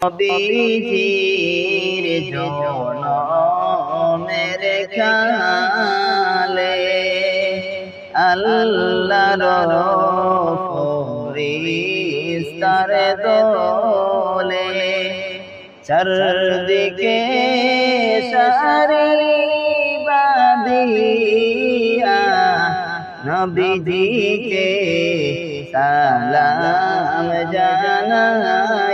নবীজির জনমের খালে। আল্লাহর ফরিস্তার দোলে চারদিকে সারি বাদিয়া নবীজিকে সালাম জানাইরা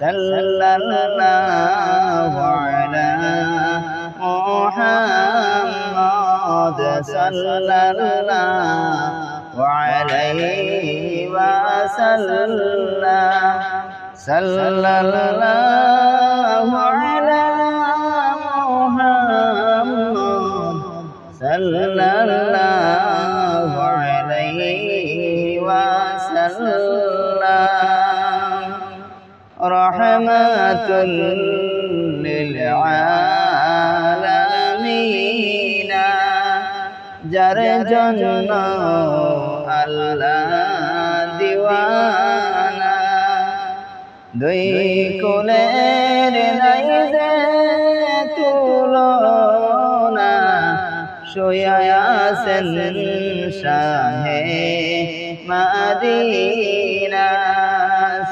সাল্লাল্লাহু আলা মুহাম্মদ সাল্লাল্লাহু আলাইহি ওয়াসাল্লাম। সাল্লাল্লাহু আলা মুহাম্মদ সাল্লাল্লাহু আলাইহি ওয়াসাল্লাম। আলামিন যার জন্য আল্লাহ দিওয়ানা। দুই কুলের নাই যে তুলনা শুয়াছেন শাহে মাদিনা।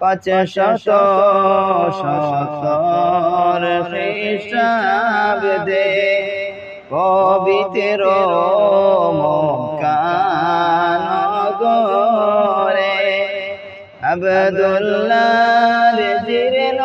পাঁচ শত সত্তর খ্রিস্টাব্দে পবিত্র মকানগরে আবদুল্লাহ জীর্ণ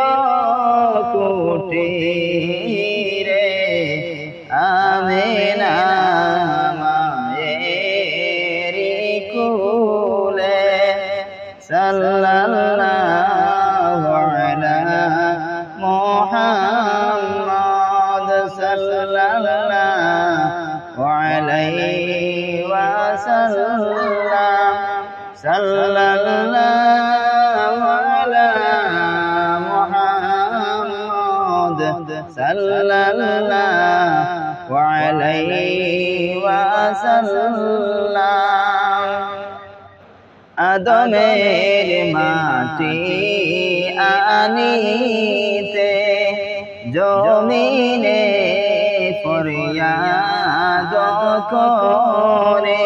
আদমের মাটি আনিতে জমিনে ফরিয়াদ করে।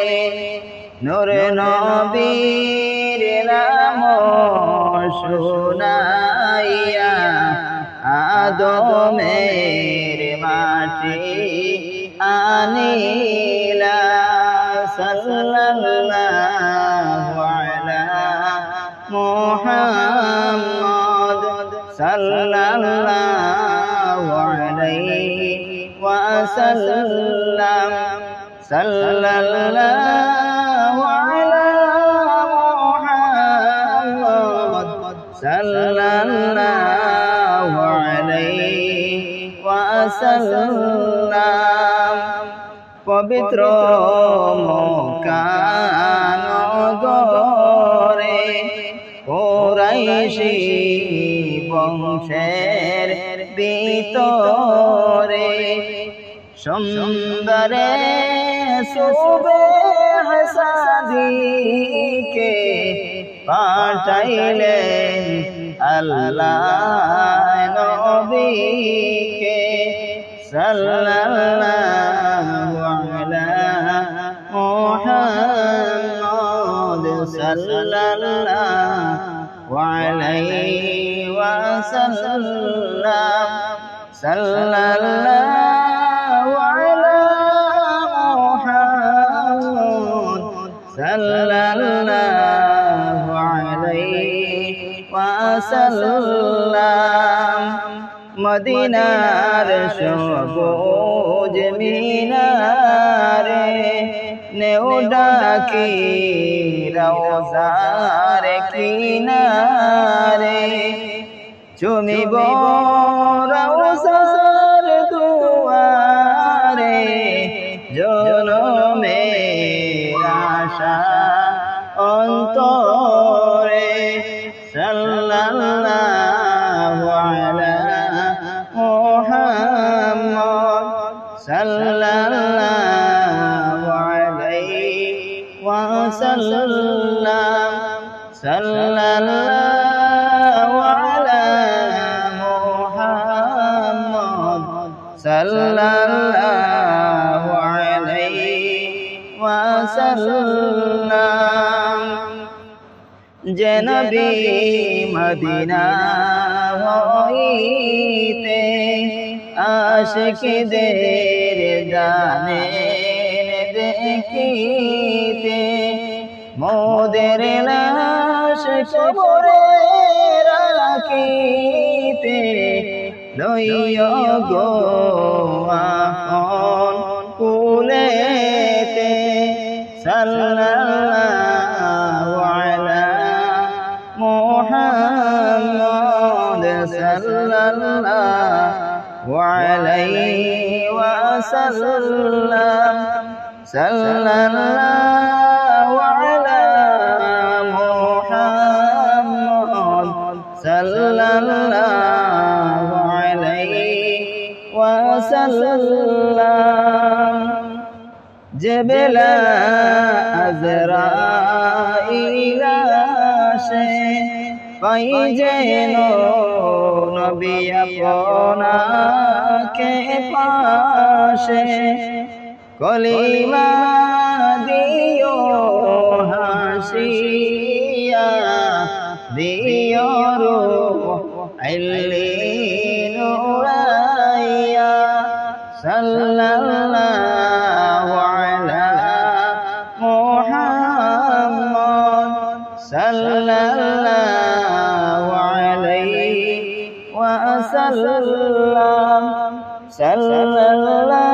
নূর নবীর নাম শুনাইয়া আদমের মাটি আনিলা। সাল্লাল্লাহু আলা মুহাম্মদ সাল্লাল্লাহু আলাইহি ওয়াসাল্লাম সাল্লাল্লাহু আলা মুহাম্মদ সাল্লাল্লাহু আলাইহি ওয়াসাল্লাম পবিত্র মকানগরে কোরাইশি বংশের ভিতরে সুন্দরে সুবে হাসাদিকে পাঠাইলেন আল্লাহ নবীকে সাল্লাল্লাহু আলা মুহাম্মদ সাল্লাল্লাহু আলাইহি ওয়াসাল্লাম সাল্লাল্লাহু সাল্লাল্লাহু আলাইহি ওয়াসাল্লাম মদিনার সবুজ মিনারে নেও ডাকি রওজার কিনারে চুমিব রওজার ওয়াসাল্লাম সাল্লাল্লাহু আলা মুহাম্মদ সাল্লাল্লাহু আলাইহি ওয়াসাল্লাম যে নবী মদিনা হইতে আশিকদের জানে দেখিতে মোদের লাশ কবরে রাখিতে লইয় গো আপন কুলেতে। সাল্লাল্লাহু আলা মুহাম্মদ সাল্লাল্লাহু আলাইহি ওয়াসাল্লাম। সাল্লাল্লাহু জেবেলা আজরাইল আসে পাই যেন নবী আপনাকে পাশে কলিমা দিও হাসিয়া দিও রূহ আইলিন আলাইহি ওয়াসাল্লাম। সাল্লাল্লাহু